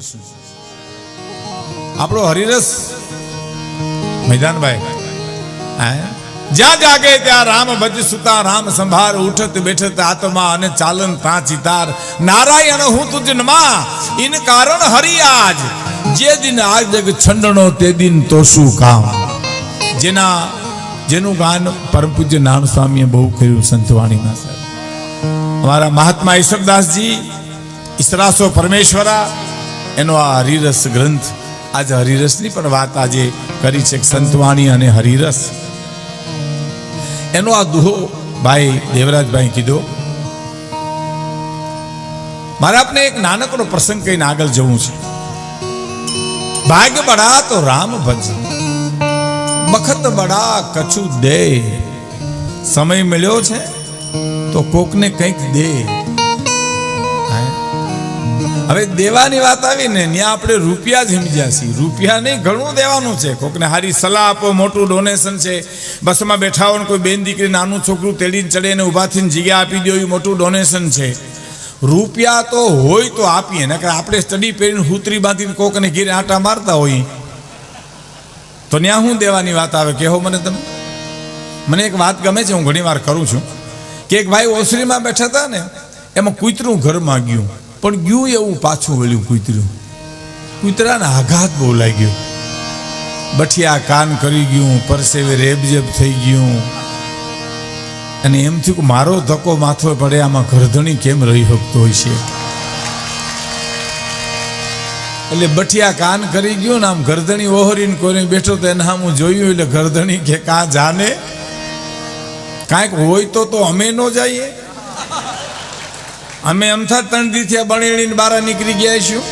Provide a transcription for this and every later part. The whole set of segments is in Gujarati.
હરિરસ. આપણો હરિરસ મેદાનભાઈ. જ્યાં જાગે ત્યાં રામ ભજ સુતા, રામ સંભાર, ઉઠત બેઠત આત્મા અને ચાલન તાં તાર નારાયણ, હું તુજ નમા. ઇન કારણ હરિ આજ. જે દિન આજ જગ છંડણો તે દિન તો શું કામ. જેના, જેનું ગાન પરમ પૂજ્ય નામ સ્વામીએ બહુ કર્યું સંતવાણીમાં, સાહેબ. અમારા મહાત્મા ઈશ્વરદાસજી ઈસરાસો પરમેશ્વરા એનો આ હરિરસ ગ્રંથ આજે હરિરસની પણ વાત આજે કરી છે સંતવાણી અને હરિરસ. એનો આ દુહો ભાઈ દેવરાજભાઈ કીધો, મારે આપને એક નાનકડો પ્રસંગ કહીને આગળ જવું છે. ભાગ્ય બડા તો રામ ભજ, મખત બડા કછુ દે. સમય મળ્યો છે તો કોકને કંઈક દે? હવે દેવાની વાત આવી ને ત્યાં આપણે રૂપિયા જ સમજ્યા છીએ. રૂપિયા નહીં, ઘણું દેવાનું છે. કોકને હારી સલાહ આપો, મોટું ડોનેશન છે. બસમાં બેઠા હોય કોઈ બેન દીકરી, નાનું છોકરું તેડીને ચડે ને ઊભા થઈને જગ્યા આપી દો એ મોટું ડોનેશન છે. રૂપિયા તો હોય તો આપીએ ને આપણે સ્ટડી પહેરીને હુતરી બાંધીને કોકને ઘીરે આટા મારતા હોઈએ તો ત્યાં શું દેવાની વાત આવે? કહો મને તમે? મને એક વાત ગમે છે, હું ઘણી વાર કરું છું. કે એક ભાઈ ઓસરીમાં બેઠા હતા ને, એમાં કૂતરું ઘરમાં ગયું પણ ગયું એવું પાછું વળ્યું કૂતર્યું કૂતરાને આઘાત બહુ લાગ્યો. બઠિયા કાન કરી ગયું, પરસેવે રેબજેબ થઈ ગયું. અને એમ થયું કે મારો ધક્કો માથો પડે, આમાં ગરધણી કેમ રહી શકતો હોય છે? એટલે બઠિયા કાન કરી ગયું ને આમ ગરદણી ઓહરીને કોઈને બેઠો તો એના હું જોયું એટલે ગરદણી કે કાં જાને? કાંઈક હોય તો તો અમે ન જઈએ. અમે અમથા ત્રણ દી થયા બણેણીને બહાર નીકળી ગયા છું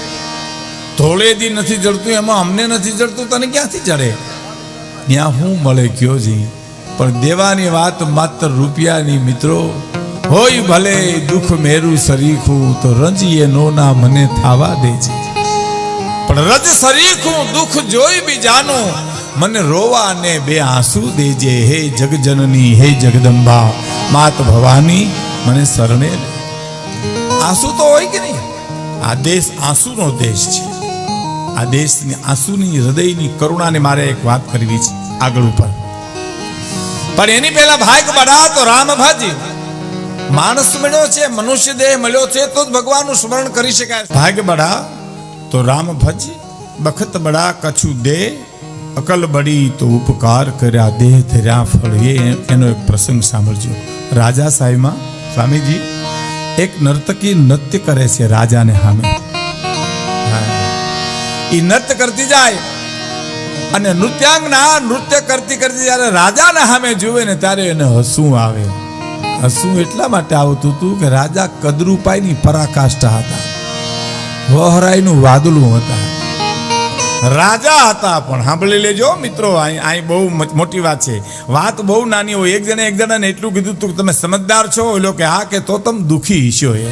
ધોળે દી નથી જડતું, એમાં અમને નથી જડતું, તને ક્યાંથી ચડે ત્યાં હું મળે કયો જી? પણ દેવાની વાત માત્ર રૂપિયાની મિત્રો. હોય ભલે દુઃખ મેરું સરીખું તો રંજીએ નોના મને થાવા દેજે પણ રજ સરીખું દુઃખ જોઈ બીજાનું, મને રોવા ને બે આંસુ દેજે. હે જગજનની, હે જગદંબા, માત ભવાની, મને શરણે લે આંસુ તો હોય કે નહીં? આ દેશ આંસુનો દેશ છે. આ દેશની આંસુની, હૃદયની કરુણાને મારે એક વાત કરવી છે આગળ ઉપર. પણ એની પહેલા ભાગ બડા તો રામ ભાજી. માણસ મળ્યો છે, મનુષ્ય દેહ મળ્યો છે, તો જ ભગવાનનું સ્મરણ કરી શકાય. ભાગ બડા તો રામ ભજ, બખત બડા કછુ દે અકલ બડી તો ઉપકાર કર્યા, દેહ ધર્યા ફળ. એ એનો એક પ્રસંગ સાંભળજો. રાજા સાહેબમાં, સ્વામીજી એક નર્તકી નૃત્ય કરે છે રાજાને સામે. એ નૃત્ય કરતી જાય અને નૃત્યાંગના નૃત્ય કરતી કરતી જ્યારે રાજાને સામે જુએ ને ત્યારે એને હસવું આવે. હસવું એટલા માટે આવતું હતું કે રાજા કદરૂપાઈની પરાકાષ્ઠા હતા. વહરાઈનું વાદળું હતા. રાજા હતા પણ, સાંભળી લેજો મિત્રો અહીં બહુ મોટી વાત છે. વાત બહુ નાની હોય, એક જણે એક જણાને એટલું કીધું તું તમે સમજદાર છો ઓલો કે, હા, કે તો તમે દુઃખી ઈશો એ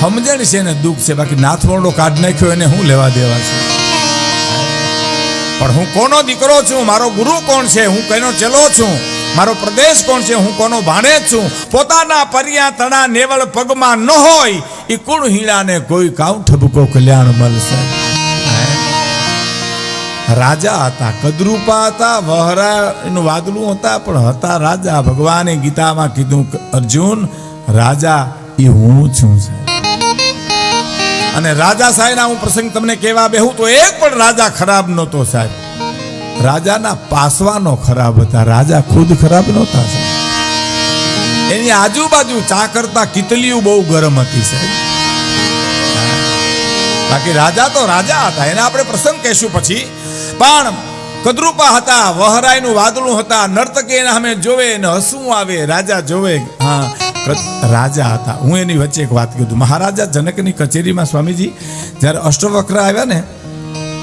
સમજણ છે ને દુઃખ છે, બાકી નાથવરડો કાઢ નાખ્યો એને હું લેવા દેવા છે? પણ હું કોનો દીકરો છું? મારો ગુરુ કોણ છે? હું કોનો ચેલો છું? મારો પ્રદેશ કોણ છે? હું કોનો ભાણે છું? પોતાના પરિયા તણા નેવળ પગમાં ન હોય એ કુણ હીણાને કોઈ કાઉ ઠબકો કલ્યાણ મળશે. રાજા હતા, કદરૂપા હતા, વહરા એનું વાદળું હતા, પણ હતા રાજા. ભગવાને ગીતામાં કીધું અર્જુન, રાજા, એ હું છું, સાહેબ. અને રાજા સાહેબના હું પ્રસંગ તમને કહેવા બેહું તો એક પણ રાજા ખરાબ નહોતો, સાહેબ. રાજાના પાસવાનો ખરાબ હતા, રાજા ખુદ ખરાબ નહોતા, સાહેબ. એની આજુબાજુ ચા કરતા કિતલીઓ બહુ ગરમ હતી, સાહેબ. બાકી રાજા તો રાજા હતા. એને આપણે પ્રસંગ કહેશું પછી. પણ કદરૂપા હતા, વહરાયનું વાદળું હતા, નર્તકી એના અમે જોવે ને હસવું આવે, રાજા જોવે, હા રાજા હતા. હું એની વચ્ચે એક વાત કીધું. મહારાજા જનકની કચેરીમાં સ્વામીજી, જ્યારે અષ્ટવક્ર આવ્યા ને,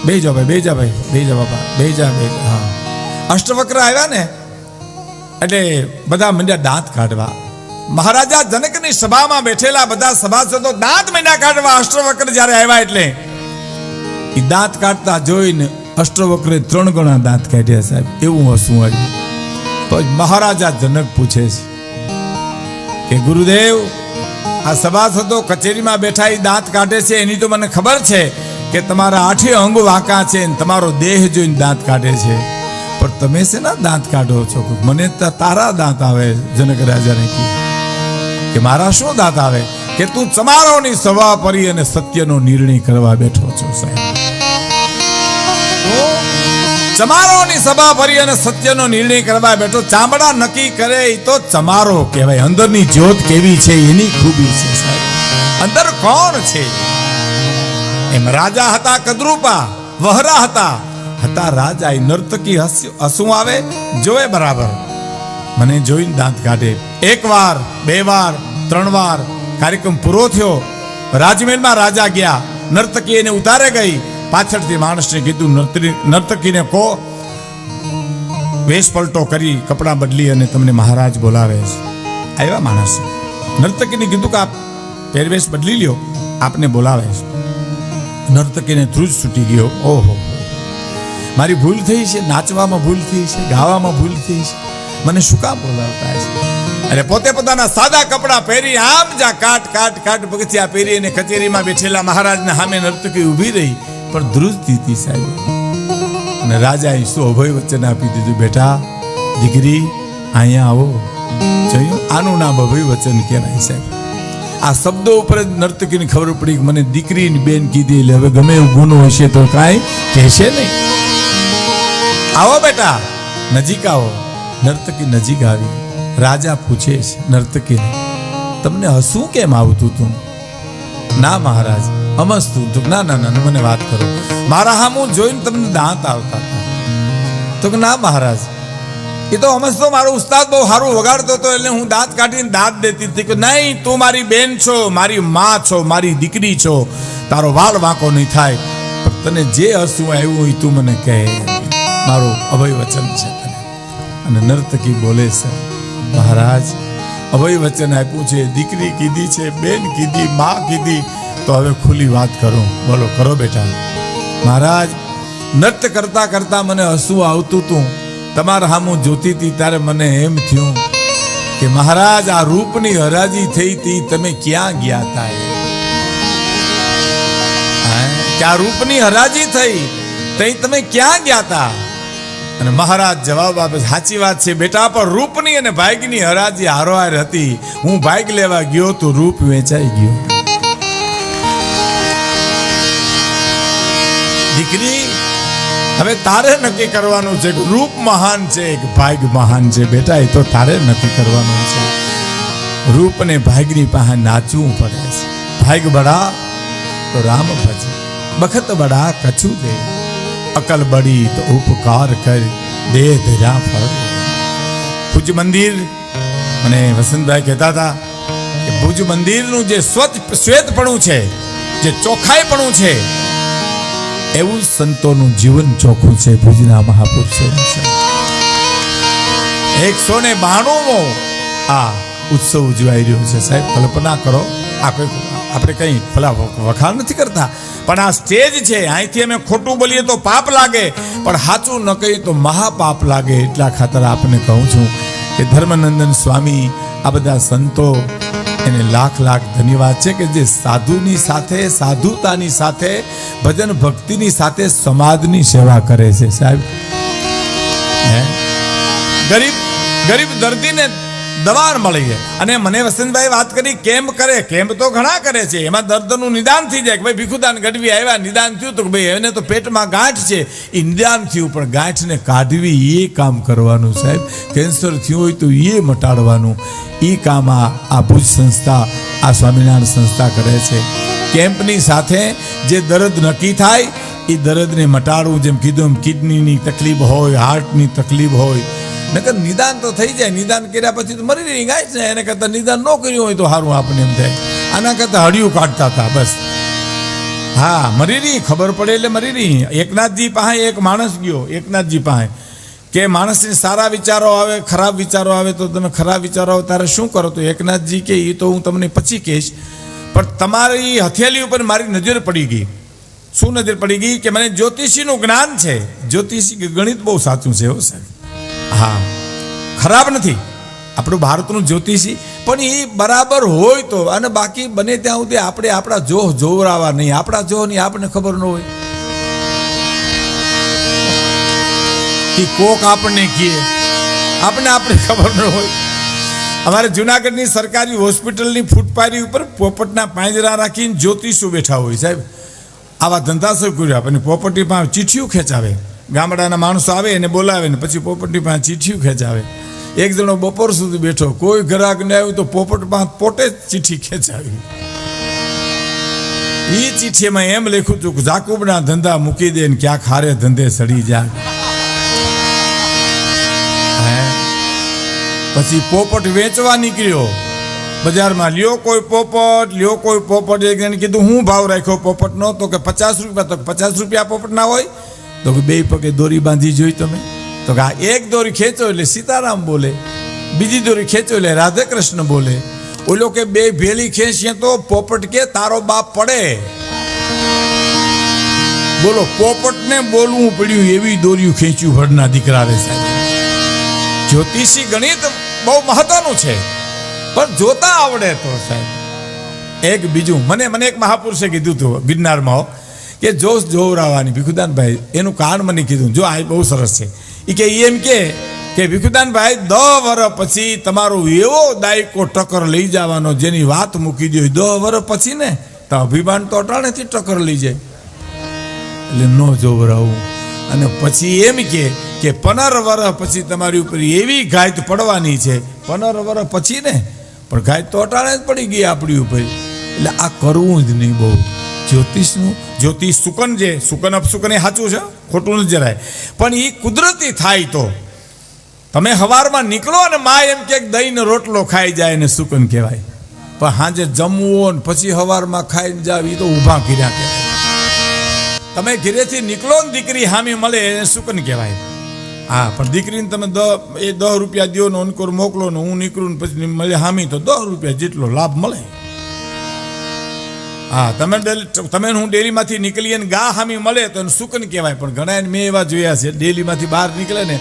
બે જા ભાઈ, બે જા ભાઈ, બે જા બાપા, બે જા બે હા. અષ્ટવક્ર આવ્યા ને, એટલે બધા મંડ્યા દાંત કાઢવા. મહારાજા જનકની સભામાં બેઠેલા બધા સભાસદો દાંત મંડ્યા કાઢવા અષ્ટવક્ર જ્યારે આવ્યા એટલે એ દાંત કાઢતા જોઈને અષ્ટવક્રે ત્રણ ગણા દાંત કાઢ્યા સાહેબ. એવું હસવું આવ્યું પછી મહારાજા જનક પૂછે છે કે, ગુરુદેવ, આ સભાસદો કચેરીમાં બેઠા એ દાંત કાઢે છે? એની તો મને ખબર છે કે તમારા આઠે અંગ વાંકા છે ને તમારો દેહ જોઈને દાંત કાઢે છે. પણ તમે શેના દાંત કાઢો છો? મને તો તારા દાંત આવે, જનક રાજાને કે મારા શું દાંત આવે? કે તું ચમારોની સભા પરી અને સત્યનો નિર્ણય કરવા બેઠો છો સાહેબ. તું ચમારોની સભા ભરી અને સત્યનો નિર્ણય કરવા બેઠો, ચામડા નક્કી કરે તો ચમારો કહેવાય. અંદરની જ્યોત કેવી છે એની ખૂબી છે સાહેબ. અંદર કોણ છે? એમ રાજા હતા કદરૂપા, વહરા હતા. હતા રાજા એ નર્તકી હસું આવે? જોવે બરાબર. મને જોઈને દાંત કાઢે. એક વાર, બે વાર, ત્રણ વાર કાર્યક્રમ પૂરો થયો. રાજમહેલમાં રાજા ગયા. નર્તકી એને ઉતારે ગઈ. પાછળથી માણસને કીધું નર્તકીને કહો. વેશ પલટો કરી, કપડાં બદલી અને તમને મહારાજ બોલાવે છે. આવ્યા માણસ. નર્તકીને કીધું કે આપ પહેરવેશ બદલી લ્યો, આપને બોલાવે છે. નર્તકીને ધ્રુજ છૂટી ગયો. ઓહો. મારી ભૂલ થઈ છે, નાચવામાં ભૂલ થઈ છે, ગાવામાં ભૂલ થઈ છે. મને શું કામ બોલાવતા છે અરે, પોતે પોતાના સાદા કપડાં પહેરી આમ જા કાટ કાટ કાટ પગથિયા પહેરી અને કચેરીમાં બેઠેલા મહારાજના સામે નર્તકી ઊભી રહી. પણ ધ્રુજતી હતી સાહેબ. અને રાજાએ શું અભય વચન આપી દીધું, બેટા, દીકરી, અહીંયા આવો. જોયું. આનું નામ અભય વચન કહેવાય સાહેબ. આ શબ્દો ઉપર જ નર્તકીને ખબર પડી કે મને દીકરીની બેન કીધી, એટલે હવે ગમે એવું ગુનો હશે તો કાંઈ કહેશે નહીં. આવો બેટા, નજીક આવો. નર્તકી નજીક આવી. રાજા પૂછે છે નર્તકીને, તમને હસવું કેમ આવતું તું? ના મહારાજ અમસ્તું ના ના ના મને વાત કરો. મારા હામું જોઈને તમને દાંત આવતા તો કે ના, મહારાજ, એ તો અમસ્તો મારો ઉસ્તાદ બહુ સારું વગાડતો હતો, એટલે હું દાંત કાઢીને દાંત દેતી હતી કે નહીં, તું મારી બેન છો, મારી માં છો, મારી દીકરી છો, તારો વાળ વાંકો નહીં થાય. પણ તને જે હસવું આવ્યું હોય તું મને કહે. મારું અભય વચન છે તને. અને નર્તકી બોલે છે, મહારાજ અભય વચન આપ્યું છે, દીકરી કીધી છે, બેન કીધી, માં કીધી તો હવે ખુલ્લી વાત કરું. બોલો, કરો બેટા. મહારાજ, નૃત્ય કરતા કરતા મને હસવું આવતું હતું તમારા હામું જોતી હતી ત્યારે મને એમ થયું કે મહારાજ, આ રૂપની હરાજી થઈ હતી તમે ક્યાં ગયા હતા આ રૂપની હરાજી થઈ તઈ તમે ક્યાં ગયા હતા અને મહારાજ જવાબ આપે સાચી વાત છે બેટા, પણ રૂપની અને ભાગની હરાજી હારોહાર હતી. હું ભાગ લેવા ગયો તો રૂપ વેચાઈ ગયો. દીકરી, હવે તારે નક્કી કરવાનું છે રૂપ મહાન છે કે ભાગ મહાન છે? બેટા, એ તો તારે નક્કી કરવાનું છે. રૂપ અને ભાગની પાસે નાચવું પડે છે. ભાગ બડા તો રામ ભજ. બખત બડા કછું દે. અકલ બડી તો ઉપકાર કર. દે ધરા ફળ. ભુજ મંદિર, મને વસંતભાઈ કહેતા હતા કે ભુજ મંદિરનું જે સ્વચ્છ શ્વેતપણું છે, જે ચોખ્ખાઈપણું છે એવું સંતોનું જીવન ચોખ્ખું છે, ભુજના મહાપુરુષો. એકસો ને બાણુંમો આ ઉત્સવ ઉજવાઈ રહ્યો છે સાહેબ. કલ્પના કરો, આ કોઈ આપણે કંઈ ભલા વખાણ નથી કરતા. પણ આ સ્ટેજ છે, અહીંથી અમે ખોટું બોલીએ તો પાપ લાગે, પણ સાચું ન કહીએ તો મહાપાપ લાગે. એટલા ખાતર આપને કહું છું કે ધર્મનંદન સ્વામી, આ બધા સંતો એને લાખ લાખ ધન્યવાદ છે કે જે સાધુની સાથે, સાધુતાની સાથે, ભજન ભક્તિની સાથે સમાજની સેવા કરે છે. સાહેબ ગરીબ ગરીબ દર્દીને દવા મળી છે અને મને વસંતભાઈ વાત કરી કેમ્પ કરે? કેમ્પ તો ઘણા કરે છે. એમાં દર્દનું નિદાન થઈ જાય કે ભાઈ ભીખુદાન ગઢવી આવ્યા, નિદાન થયું તો ભાઈ એને તો પેટમાં ગાંઠ છે. એ નિદાન થયું, પણ ગાંઠને કાઢવી એ કામ કરવાનું સાહેબ. કેન્સર થયું હોય તો એ મટાડવાનું. એ કામ આ ભુજ સંસ્થા, આ સ્વામિનારાયણ સંસ્થા કરે છે. કેમ્પની સાથે જે દર્દ નક્કી થાય, એ દર્દને મટાડવું, જેમ કીધું એમ કિડનીની તકલીફ હોય, હાર્ટની તકલીફ હોય નકર નિદાન તો થઈ જાય, નિદાન કર્યા પછી તો મરી રહી, ગાય છે. એને કરતાં નિદાન ન કર્યું હોય તો સારું આપણને એમ થાય. આના કરતાં હળિયું કાઢતા હતા, બસ. હા, મરી રહી, ખબર પડે એટલે મરી રહી. એકનાથજી પાસે એક માણસ ગયો, એકનાથજી પાસે. કે માણસને સારા વિચારો આવે, ખરાબ વિચારો આવે, તો તમે ખરાબ વિચારો આવે ત્યારે શું કરો? તો એકનાથજી કે એ તો હું તમને પછી કહીશ. પણ તમારી હથેલી ઉપર મારી નજર પડી ગઈ. શું નજર પડી ગઈ? કે મને જ્યોતિષીનું જ્ઞાન છે. જ્યોતિષી ગણિત બહુ સાચું છે, હો સાહેબ. હા. ખરાબ નથી. આપણું ભારતનું જ્યોતિષી. પણ એ બરાબર હોય તો, અને બાકી બને ત્યાં સુધી આપણે આપણા જોહ જોવરાવા નહીં. આપણા જોહની આપણને ખબર ન હોય. એ કોક આપણને કહે. આપણને આપણે ખબર ન હોય. અમારે જુનાગઢની સરકારી હોસ્પિટલની ફૂટપારી ઉપર પોપટના પાંજરા રાખીને જ્યોતિષો બેઠા હોય સાહેબ. આવા ધંધા શરૂ કર્યા આપણને પોપટની પાસે ચીઠીઓ ખેંચાવે. ગામડાના માણસો આવે એને બોલાવે ને પછી પોપટની પાસે ચીઠીઓ ખેંચાવે. એક જણો બપોર સુધી બેઠો, કોઈ ગ્રાહક ને આવ્યું તો પોપટ પાસે પોતે જ ચીઠી ખેંચાવી. એ ચીઠીમાં એમ લખ્યું હતું કે જાકુબના ધંધા મૂકી દે ને ક્યાંક હારે ધંધે સડી જાય? પછી પોપટ વેચવા નીકળ્યો. બજારમાં લ્યો કોઈ પોપટ, લ્યો કોઈ પોપટ. જણે કીધું, હું ભાવ રાખ્યો પોપટનો? તો કે, પચાસ રૂપિયા. તો પચાસ રૂપિયા પોપટના હોય તો બે પગે દોરી બાંધી જોઈ તમે? તો કે આ એક દોરી ખેંચો એટલે સીતારામ બોલે, બીજી દોરી ખેંચો એટલે રાધે કૃષ્ણ બોલે. ઓલો કે બે ભેલી ખેંચીએ તો પોપટ કે તારો બાપ પડે. બોલો, પોપટને બોલવું પડ્યું એવી દોરીયું ખેંચ્યું ભરના દીકરા રે સાહેબ. જ્યોતિષી ગણિત બહુ મહત્વનું છે, પણ જોતા આવડે તો સાહેબ. એક બીજું, મને મને એક મહાપુરુષે કીધું હતું ગિરનારમાં કે જોશ જોવરાવાની ભીખુદાનભાઈ, એનું કારણ મને કીધું. જો આ બહુ સરસ છે. એ કે એમ કે કે ભીખુદાનભાઈ, દહ વર્ષ પછી તમારો એવો દાયકો ટક્કર લઈ જવાનો જેની વાત મૂકી દો દહ વર્ષ પછી ને, તો અભિમાન તો અટાણેથી ટક્કર લઈ જાય. એટલે ન જોવરાવું. અને પછી એમ કે કે પંદર વર્ષ પછી તમારી ઉપર એવી ઘાયત પડવાની છે પંદર વર્ષ પછી ને, પણ ઘાયત તો અટાણે જ પડી ગઈ આપણી ઉપર. એટલે આ કરવું જ નહીં બહુ. જ્યોતિષનું જ્યોતિષ સુકન જે, સુકન અપસુકન એ સાચું છે? ખોટું નથી જરાય. પણ એ કુદરતી થાય તો. તમે હવારમાં નીકળો અને મા એમ કે દહીંનો રોટલો ખાઈ જાય ને સુકન કહેવાય. પણ સાંજે જમવો ને પછી હવારમાં ખાઈને જાવ એ તો ઊભા કર્યા કહેવાય. તમે ઘરેથી નીકળો ને દીકરી હામી મળે એને સુકન કહેવાય. હા, પણ દીકરીને તમે દ, એ દસ રૂપિયા દો ને અનકોર મોકલો ને હું નીકળું ને પછી મળે હામી તો દસ રૂપિયા જેટલો લાભ મળે. હા, તમે તમે હું ડેલીમાંથી નીકળીએ ને ગા હામી મળે તો એને સુકન કહેવાય. પણ ઘણા મેં એવા જોયા છે ડેલીમાંથી બહાર નીકળે ને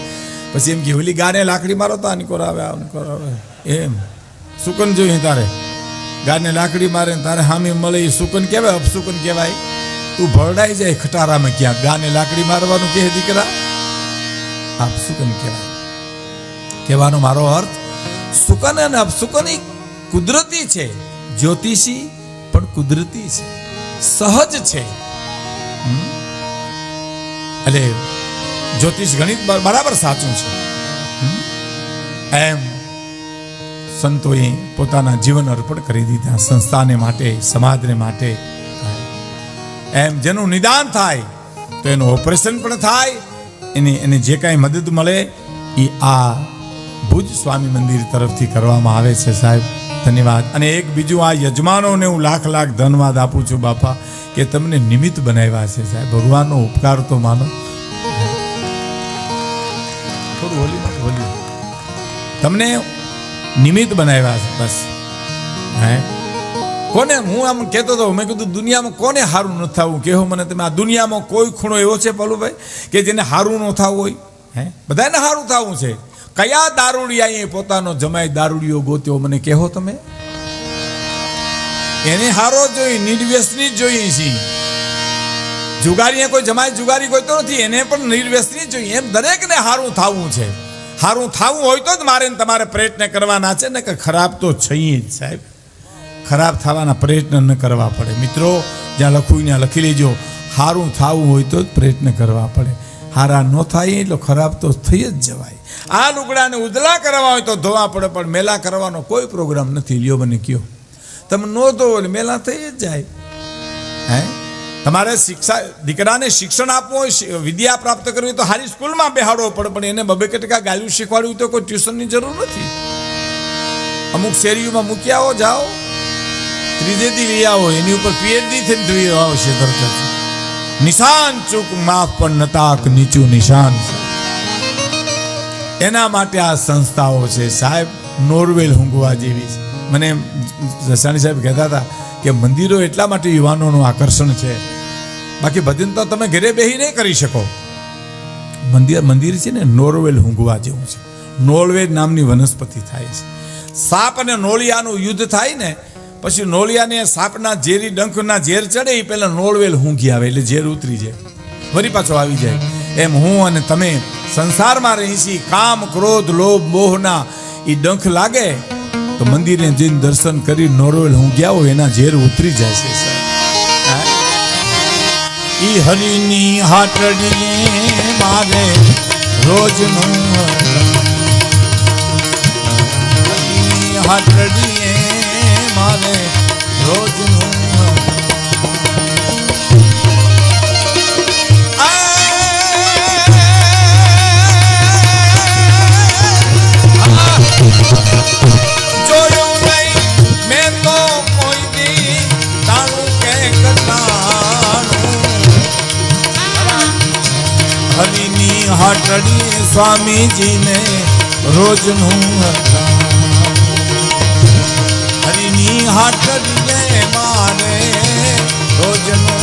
પછી એમ કે, ઓલી ગાને લાકડી મારો તો આનકોર આવે આનકોર આવે. એમ. સુકન જોઈએ તારે? ગાને લાકડી મારે તારે હામી મળે એ સુકન કહેવાય? અપસુકન કહેવાય. તું ભરડાઈ જાય ખટારામાં ક્યાં? ગાને લાકડી મારવાનું કહે દીકરા? અપસુકન કહેવાય. કહેવાનો મારો અર્થ, સુકન અને અપસુકન કુદરતી છે, જ્યોતિષી પણ કુદરતી છે. સહજ છે. એટલે જ્યોતિષ ગણિત બરાબર સાચું છે. એમ સંતોએ પોતાના જીવન અર્પણ કરી દીધા સંસ્થાને માટે, સમાજને માટે. એમ જેનું નિદાન થાય, તો એનું ઓપરેશન પણ થાય, એને એને જે કાંઈ મદદ મળે એ આ ભુજ સ્વામી મંદિર તરફથી કરવામાં આવે છે, સાહેબ. ધન્યવાદ. અને એક બીજું આ યજમાનોને હું લાખ લાખ ધન્યવાદ આપું છું, બાપા, કે તમને નિમિત્ત બનાવ્યા છે, સાહેબ. ભગવાનનો ઉપકાર તો માનો. તમને નિમિત્ત બનાવ્યા છે, બસ. હે? કોને? હું આમ કહેતો હતો, મેં કીધું, દુનિયામાં કોને સારું ન થવું? કેવો મને, તમે આ દુનિયામાં કોઈ ખૂણો એવો છે, પલુભાઈ, કે જેને સારું ન થવું હોય? હે? બધાને સારું થવું છે. કયા દારૂડિયાએ પોતાનો જમાઈ દારૂડિયો ગોત્યો મને કહો તમે? એને હારો જોઈ, નિર્વ્યસની જ જોઈએ છે. જુગારીએ કોઈ જમાય જુગારી ગોતો નથી, એને પણ નિર્વ્યસની જોઈએ એમ દરેકને સારું થવું છે. સારું થવું હોય તો જ મારે તમારે પ્રયત્ન કરવાના છે ને કે ખરાબ તો છીએ જ સાહેબ. ખરાબ થવાના પ્રયત્ન ન કરવા પડે. મિત્રો, જ્યાં લખવું ત્યાં લખી લેજો. સારું થવું હોય તો જ પ્રયત્ન કરવા પડે. હારા ન થાય એટલો ખરાબ તો થઈ જ જવાય. આ લુગડાને ઉજળા કરવા હોય તો ધોવા પડે, પણ મેલા કરવાનો કોઈ પ્રોગ્રામ નથી. લ્યો મને કયો. તમે ન ધોવો એટલે મેલા થઈ જ જાય. હે? તમારે શિક્ષા, દીકરાને શિક્ષણ આપવું હોય વિદ્યા પ્રાપ્ત કરવી તો સારી સ્કૂલમાં બેહાડવો પડે, પણ એને બબે ટકા ગાયું શીખવાડ્યું તો કોઈ ટ્યુશનની જરૂર નથી. અમુક શેરીઓમાં મૂકી આવો, જાઓ. ત્રીજેથી લઈ આવો, એની ઉપર પીએચડી થઈને જોઈ આવશે તરત નિશાન ચૂક માફ પણ નતાક નીચું નિશાન. એના માટે આ સંસ્થાઓ છે. સાહેબ, નોરવેલ હુંગવા જેવી છે. મને જસાણી સાહેબ કહેતા હતા કે મંદિરો એટલા માટે યુવાનોનું આકર્ષણ છે. બાકી ભજન તો તમે ઘરે બેહી નહીં કરી શકો. મંદિર મંદિર છે ને, નોરવેલ હુંગવા જેવું છે. નોરવેલ નામની વનસ્પતિ થાય છે. સાપ અને નોળિયાનું યુદ્ધ થાય ને પછી નોળિયાને સાપના ઝેરી ડંખના ઝેર ચડે એ પહેલાં નોળવેલ ઊંઘી આવે એટલે ઝેર ઉતરી જાય. ફરી પાછો આવી જાય. એમ હું અને તમે સંસારમાં રહીશી, કામ, ક્રોધ, લોભ, મોહના એ ડંખ લાગે, તો મંદિરે જઈને દર્શન કરી નોરવેલ ઊંઘ્યા હોય, એના ઝેર ઉતરી જાય છે એ હરિની હાટડીએ મારે રોજનું હરિની હાટડીએ હાટડી સ્વામીજીને રોજનું હરિની હાટડીને મારે રોજનું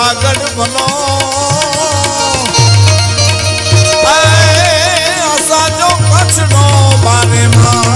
વાગડ બનો સાજો કચ્છનો બારે માં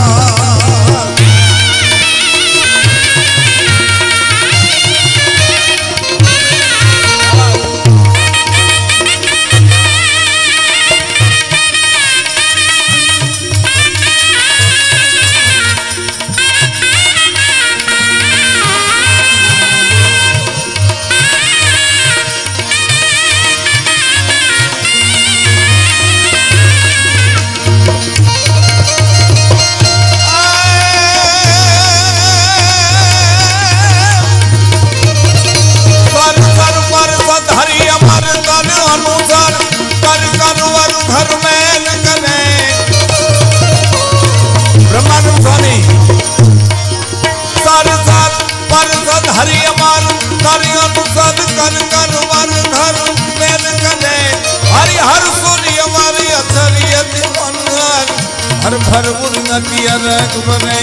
હરમુર નદી અરગ બને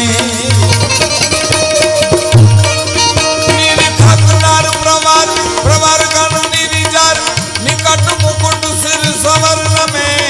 પ્રવાર પ્રવાર ગણની વિચાર નિકટ મુકુટ સિર સવર રમે